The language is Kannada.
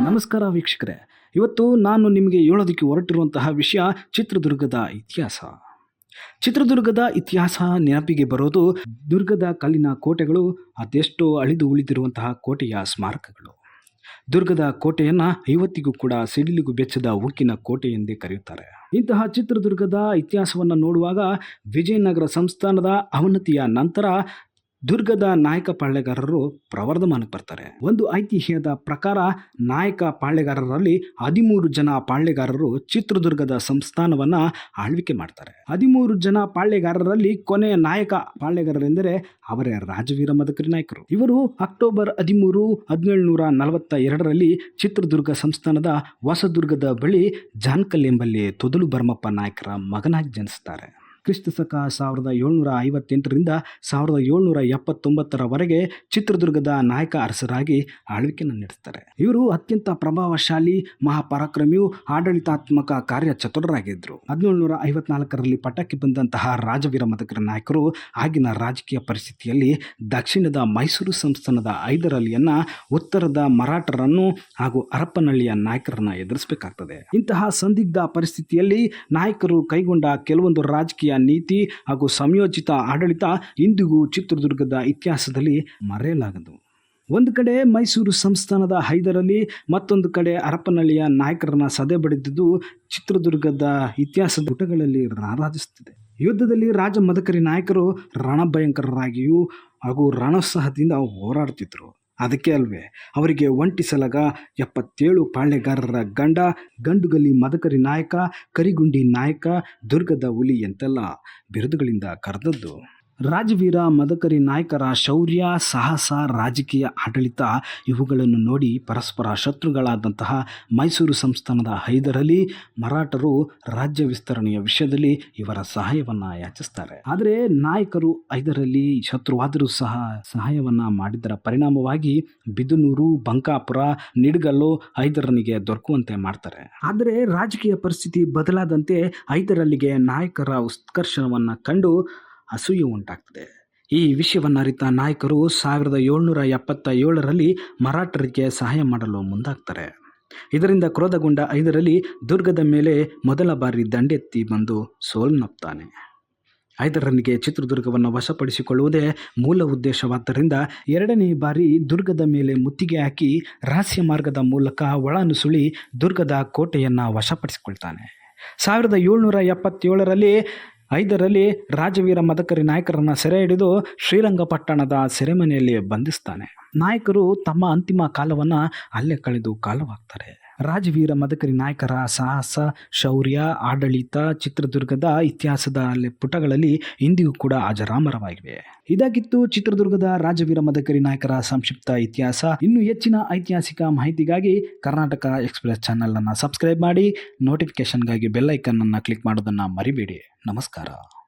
ನಮಸ್ಕಾರ ವೀಕ್ಷಕರೇ. ಇವತ್ತು ನಾನು ನಿಮಗೆ ಹೇಳೋದಕ್ಕೆ ಹೊರಟಿರುವಂತಹ ವಿಷಯ ಚಿತ್ರದುರ್ಗದ ಇತಿಹಾಸ. ಚಿತ್ರದುರ್ಗದ ಇತಿಹಾಸ ನೆನಪಿಗೆ ಬರೋದು ದುರ್ಗದ ಕಲ್ಲಿನ ಕೋಟೆಗಳು, ಅದೆಷ್ಟೋ ಅಳಿದು ಉಳಿದಿರುವಂತಹ ಕೋಟೆಯ ಸ್ಮಾರಕಗಳು. ದುರ್ಗದ ಕೋಟೆಯನ್ನು ಇವತ್ತಿಗೂ ಕೂಡ ಸಿಡಿಲಿಗೂ ಬೆಚ್ಚದ ಉಕ್ಕಿನ ಕೋಟೆ ಎಂದೇ ಕರೆಯುತ್ತಾರೆ. ಇಂತಹ ಚಿತ್ರದುರ್ಗದ ಇತಿಹಾಸವನ್ನು ನೋಡುವಾಗ ವಿಜಯನಗರ ಸಂಸ್ಥಾನದ ಅವನತಿಯ ನಂತರ ದುರ್ಗದ ನಾಯಕ ಪಾಳ್ಯಗಾರರು ಪ್ರವರ್ಧಮಾನಕ್ಕೆ ಬರ್ತಾರೆ. ಒಂದು ಐತಿಹ್ಯದ ಪ್ರಕಾರ ನಾಯಕ ಪಾಳ್ಯಗಾರರಲ್ಲಿ ಹದಿಮೂರು ಜನ ಪಾಳ್ಯಗಾರರು ಚಿತ್ರದುರ್ಗದ ಸಂಸ್ಥಾನವನ್ನ ಆಳ್ವಿಕೆ ಮಾಡ್ತಾರೆ. ಹದಿಮೂರು ಜನ ಪಾಳ್ಯಗಾರರಲ್ಲಿ ಕೊನೆಯ ನಾಯಕ ಪಾಳ್ಯಗಾರರೆಂದರೆ ಅವರೇ ರಾಜವೀರ ಮದಕರಿ ನಾಯಕರು. ಇವರು ಅಕ್ಟೋಬರ್ ಹದಿಮೂರು, ಹದಿನೇಳುನೂರ ನಲವತ್ತ ಎರಡರಲ್ಲಿ ಚಿತ್ರದುರ್ಗ ಸಂಸ್ಥಾನದ ಹೊಸದುರ್ಗದ ಬಳಿ ಜಾನ್ಕಲ್ ಎಂಬಲ್ಲಿ ತೊದಲು ಭರಮಪ್ಪ ನಾಯಕರ ಮಗನಾಗಿ ಜನಿಸ್ತಾರೆ. ಕ್ರಿಸ್ತ ಶಕ ಸಾವಿರದ ಏಳ್ನೂರ ಐವತ್ತೆಂಟರಿಂದ ಸಾವಿರದ ಏಳ್ನೂರ ಎಪ್ಪತ್ತೊಂಬತ್ತರವರೆಗೆ ಚಿತ್ರದುರ್ಗದ ನಾಯಕ ಅರಸರಾಗಿ ಆಳ್ವಿಕೆಯನ್ನು ನಡೆಸ್ತಾರೆ. ಇವರು ಅತ್ಯಂತ ಪ್ರಭಾವಶಾಲಿ, ಮಹಾಪರಾಕ್ರಮಿಯು, ಆಡಳಿತಾತ್ಮಕ ಕಾರ್ಯಚತುರರಾಗಿದ್ದರು. ಹದಿನೇಳುನೂರ ಐವತ್ನಾಲ್ಕರಲ್ಲಿ ಪಟ್ಟಕ್ಕೆ ಬಂದಂತಹ ರಾಜವೀರ ಮದಕರ ನಾಯಕರು ಆಗಿನ ರಾಜಕೀಯ ಪರಿಸ್ಥಿತಿಯಲ್ಲಿ ದಕ್ಷಿಣದ ಮೈಸೂರು ಸಂಸ್ಥಾನದ ಐದರಲ್ಲಿಯನ್ನ ಉತ್ತರದ ಮರಾಠರನ್ನು ಹಾಗೂ ಹರಪ್ಪನಹಳ್ಳಿಯ ನಾಯಕರನ್ನ ಎದುರಿಸಬೇಕಾಗ್ತದೆ. ಇಂತಹ ಸಂದಿಗ್ಧ ಪರಿಸ್ಥಿತಿಯಲ್ಲಿ ನಾಯಕರು ಕೈಗೊಂಡ ಕೆಲವೊಂದು ರಾಜಕೀಯ ನೀತಿ ಹಾಗೂ ಸಂಯೋಜಿತ ಆಡಳಿತ ಇಂದಿಗೂ ಚಿತ್ರದುರ್ಗದ ಇತಿಹಾಸದಲ್ಲಿ ಮರೆಯಲಾಗದು. ಒಂದು ಕಡೆ ಮೈಸೂರು ಸಂಸ್ಥಾನದ ಹೈದರಲ್ಲಿ ಮತ್ತೊಂದು ಕಡೆ ಹರಪನಹಳ್ಳಿಯ ನಾಯಕರನ್ನ ಸದೆ ಬಡಿದಿದ್ದು ಚಿತ್ರದುರ್ಗದ ಇತಿಹಾಸದ ಪುಟಗಳಲ್ಲಿ ರಾರಾಜಿಸುತ್ತಿದೆ. ಯುದ್ಧದಲ್ಲಿ ರಾಜ ಮದಕರಿ ನಾಯಕರು ರಣಭಯಂಕರರಾಗಿಯೂ ಹಾಗೂ ರಣೋತ್ಸಾಹದಿಂದ ಹೋರಾಡ್ತಿದ್ರು ಅದಕ್ಕೆ ಅಲ್ವೇ, ಅವರಿಗೆ ಒಂಟಿ ಸಲಗ ಎಪ್ಪತ್ತೇಳು ಪಾಳ್ಯಗಾರರ ಗಂಡ, ಗಂಡುಗಲಿ ಮದಕರಿ ನಾಯಕ, ಕರಿಗುಂಡಿ ನಾಯಕ, ದುರ್ಗದ ಹುಲಿ ಎಂತೆಲ್ಲ ಬಿರುದುಗಳಿಂದ ಕರೆದದ್ದು. ರಾಜವೀರ ಮದಕರಿ ನಾಯಕರ ಶೌರ್ಯ, ಸಾಹಸ, ರಾಜಕೀಯ, ಆಡಳಿತ ಇವುಗಳನ್ನು ನೋಡಿ ಪರಸ್ಪರ ಶತ್ರುಗಳಾದಂತಹ ಮೈಸೂರು ಸಂಸ್ಥಾನದ ಹೈದರಲಿ ಮರಾಠರು ರಾಜ್ಯ ವಿಸ್ತರಣೆಯ ವಿಷಯದಲ್ಲಿ ಇವರ ಸಹಾಯವನ್ನು ಯಾಚಿಸ್ತಾರೆ. ಆದರೆ ನಾಯಕರು ಐದರಲ್ಲಿ ಶತ್ರುವಾದರೂ ಸಹ ಸಹಾಯವನ್ನು ಮಾಡಿದರ ಪರಿಣಾಮವಾಗಿ ಬಿದನೂರು, ಬಂಕಾಪುರ, ನಿಡ್ಗಲ್ಲು ಹೈದರನಿಗೆ ದೊರಕುವಂತೆ ಮಾಡ್ತಾರೆ. ಆದರೆ ರಾಜಕೀಯ ಪರಿಸ್ಥಿತಿ ಬದಲಾದಂತೆ ಹೈದರಲ್ಲಿಗೆ ನಾಯಕರ ಉತ್ಕರ್ಷವನ್ನು ಕಂಡು ಅಸೂಯೆ ಉಂಟಾಗ್ತದೆ. ಈ ವಿಷಯವನ್ನು ಅರಿತ ನಾಯಕರು ಸಾವಿರದ ಏಳ್ನೂರ ಎಪ್ಪತ್ತ ಏಳರಲ್ಲಿ ಮರಾಠರಿಗೆ ಸಹಾಯ ಮಾಡಲು ಮುಂದಾಗ್ತಾರೆ. ಇದರಿಂದ ಕ್ರೋಧಗೊಂಡ ಐದರಲ್ಲಿ ದುರ್ಗದ ಮೇಲೆ ಮೊದಲ ಬಾರಿ ದಂಡೆತ್ತಿ ಬಂದು ಸೋಲ್ನಪ್ತಾನೆ ಐದರನಿಗೆ ಚಿತ್ರದುರ್ಗವನ್ನು ವಶಪಡಿಸಿಕೊಳ್ಳುವುದೇ ಮೂಲ ಉದ್ದೇಶವಾದ್ದರಿಂದ ಎರಡನೇ ಬಾರಿ ದುರ್ಗದ ಮೇಲೆ ಮುತ್ತಿಗೆ ಹಾಕಿ ರಹಸ್ಯ ಮಾರ್ಗದ ಮೂಲಕ ಒಳನುಸುಳಿ ದುರ್ಗದ ಕೋಟೆಯನ್ನು ವಶಪಡಿಸಿಕೊಳ್ತಾನೆ. ಸಾವಿರದ ಏಳ್ನೂರ ಎಪ್ಪತ್ತೇಳರಲ್ಲಿ ಐದರಲ್ಲಿ ರಾಜವೀರ ಮದಕರಿ ನಾಯಕರನ್ನ ಸೆರೆ ಹಿಡಿದು ಶ್ರೀರಂಗಪಟ್ಟಣದ ಸೆರೆಮನೆಯಲ್ಲಿ ಬಂಧಿಸ್ತಾನೆ. ನಾಯಕರು ತಮ್ಮ ಅಂತಿಮ ಕಾಲವನ್ನು ಅಲ್ಲೇ ಕಳೆದು ಕಾಲವಾಗ್ತಾರೆ. ರಾಜವೀರ ಮದಕರಿ ನಾಯಕರ ಸಾಹಸ, ಶೌರ್ಯ, ಆಡಳಿತ, ಚಿತ್ರದುರ್ಗದ ಇತಿಹಾಸದ ಪುಟಗಳಲ್ಲಿ ಇಂದಿಗೂ ಕೂಡ ಅಜರಾಮರವಾಗಿವೆ. ಇದಾಗಿತ್ತು ಚಿತ್ರದುರ್ಗದ ರಾಜವೀರ ಮದಕರಿ ನಾಯಕರ ಸಂಕ್ಷಿಪ್ತ ಇತಿಹಾಸ. ಇನ್ನು ಹೆಚ್ಚಿನ ಐತಿಹಾಸಿಕ ಮಾಹಿತಿಗಾಗಿ ಕರ್ನಾಟಕ ಎಕ್ಸ್ಪ್ರೆಸ್ ಚಾನಲ್ ಅನ್ನು ಸಬ್ಸ್ಕ್ರೈಬ್ ಮಾಡಿ ನೋಟಿಫಿಕೇಶನ್ಗಾಗಿ ಅನ್ನು ಕ್ಲಿಕ್ ಮಾಡೋದನ್ನು ಮರಿಬೇಡಿ. ನಮಸ್ಕಾರ.